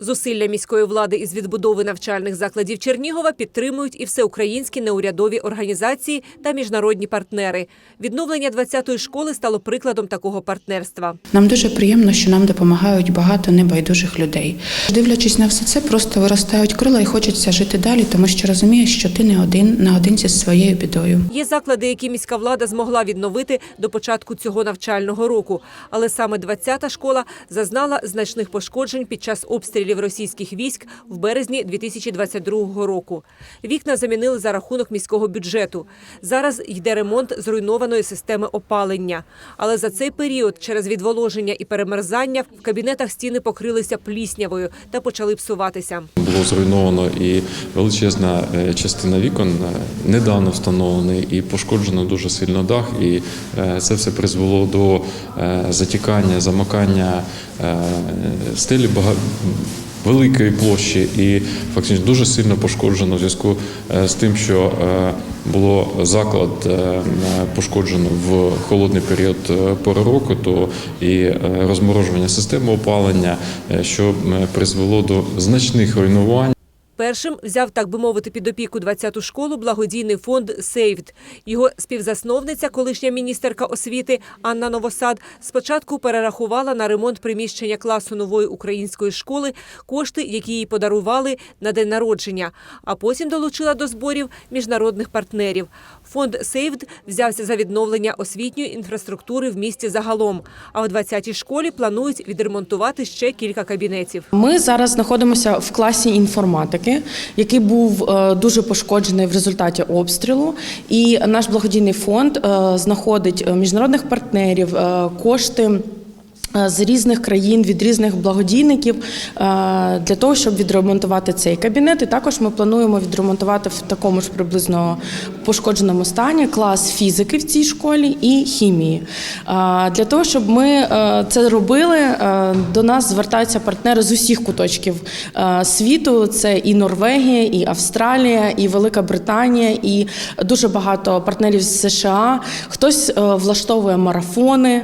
Зусилля міської влади із відбудови навчальних закладів Чернігова підтримують і всеукраїнські неурядові організації та міжнародні партнери. Відновлення 20-ї школи стало прикладом такого партнерства. Нам дуже приємно, що нам допомагають багато небайдужих людей. Дивлячись на все це, просто виростають крила і хочеться жити далі, тому що розумієш, що ти не один наодинці з своєю бідою. Є заклади, які міська влада змогла відновити до початку цього навчального року. Але саме 20-та школа зазнала значних пошкоджень під час обстрілів російських військ в березні 2022 року. Вікна замінили за рахунок міського бюджету. Зараз йде ремонт зруйнованої системи опалення. Але за цей період через відволоження і перемерзання в кабінетах стіни покрилися пліснявою та почали псуватися. Було зруйновано і величезна е, частина вікон е, недавно встановлений і пошкоджено дуже сильно дах. І е, це все призвело до затікання, замокання стелі бага- великої площі і фактично дуже сильно пошкоджено в зв'язку е, з тим, що е, було заклад е, пошкоджено в холодний період пори року, то і розморожування системи опалення, що призвело до значних руйнувань. Першим взяв, так би мовити, під опіку 20-ту школу благодійний фонд «Сейвд». Його співзасновниця, колишня міністерка освіти Анна Новосад, спочатку перерахувала на ремонт приміщення класу нової української школи кошти, які їй подарували на день народження, а потім долучила до зборів міжнародних партнерів. Фонд «Сейвд» взявся за відновлення освітньої інфраструктури в місті загалом. А в 20-й школі планують відремонтувати ще кілька кабінетів. Ми зараз знаходимося в класі інформатики, який був е, дуже пошкоджений в результаті обстрілу. І наш благодійний фонд е, знаходить е, міжнародних партнерів, кошти. Е, З різних країн від різних благодійників е, для того, щоб відремонтувати цей кабінет. І також ми плануємо відремонтувати в такому ж приблизно пошкодженому стані клас фізики в цій школі і хімії. Е, Для того, щоб ми це робили, до нас звертаються партнери з усіх куточків світу. Це і Норвегія, і Австралія, і Велика Британія, і дуже багато партнерів з США. Хтось влаштовує марафони,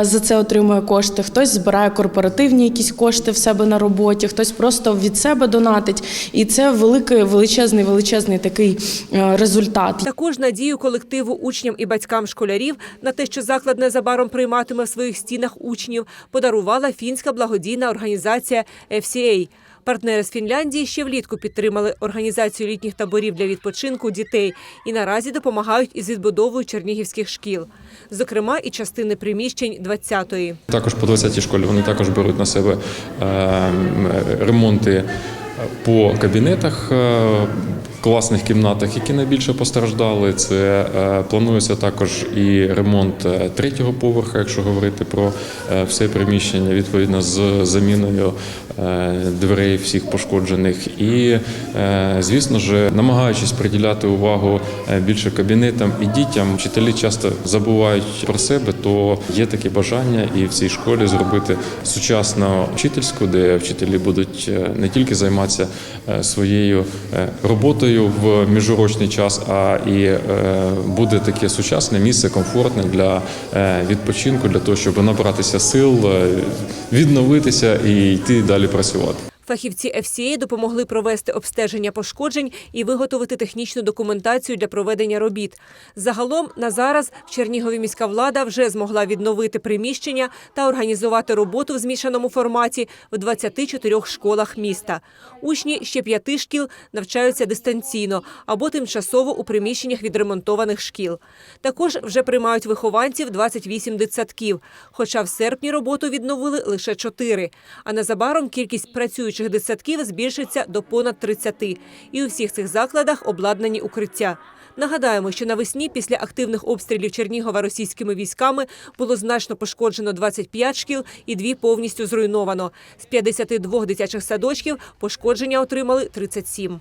за це отримує кошти, хтось збирає корпоративні якісь кошти в себе на роботі, хтось просто від себе донатить. І це великий, величезний, величезний такий е, результат. Також надію колективу учням і батькам школярів на те, що заклад незабаром прийматиме в своїх стінах учнів, подарувала фінська благодійна організація FCA. Партнери з Фінляндії ще влітку підтримали організацію літніх таборів для відпочинку дітей і наразі допомагають із відбудовою чернігівських шкіл, зокрема і частини приміщень 20-ї. Також по 20-й школі вони також беруть на себе е, ремонти по кабінетах, е, класних кімнатах, які найбільше постраждали. Це е, планується також і ремонт е, третього поверха, якщо говорити про все приміщення, відповідно з заміною дверей всіх пошкоджених. І, е, звісно ж, намагаючись приділяти увагу е, більше кабінетам і дітям, вчителі часто забувають про себе, то є таке бажання і в цій школі зробити сучасну вчительську, де вчителі будуть е, не тільки займатися е, своєю е, роботою в міжурочний час, а і е, буде таке сучасне місце, комфортне для е, відпочинку, для того, щоб набратися сил, е, відновитися і йти далі працювати. Фахівці FCA допомогли провести обстеження пошкоджень і виготовити технічну документацію для проведення робіт. Загалом на зараз в Чернігові міська влада вже змогла відновити приміщення та організувати роботу в змішаному форматі в 24 школах міста. Учні ще п'яти шкіл навчаються дистанційно або тимчасово у приміщеннях відремонтованих шкіл. Також вже приймають вихованців 28 дитсадків, хоча в серпні роботу відновили лише 4. А незабаром кількість працюючих дитсадків збільшиться до понад 30. І у всіх цих закладах обладнані укриття. Нагадаємо, що навесні після активних обстрілів Чернігова російськими військами було значно пошкоджено 25 шкіл і дві повністю зруйновано. З 52 дитячих садочків пошкодження отримали 37.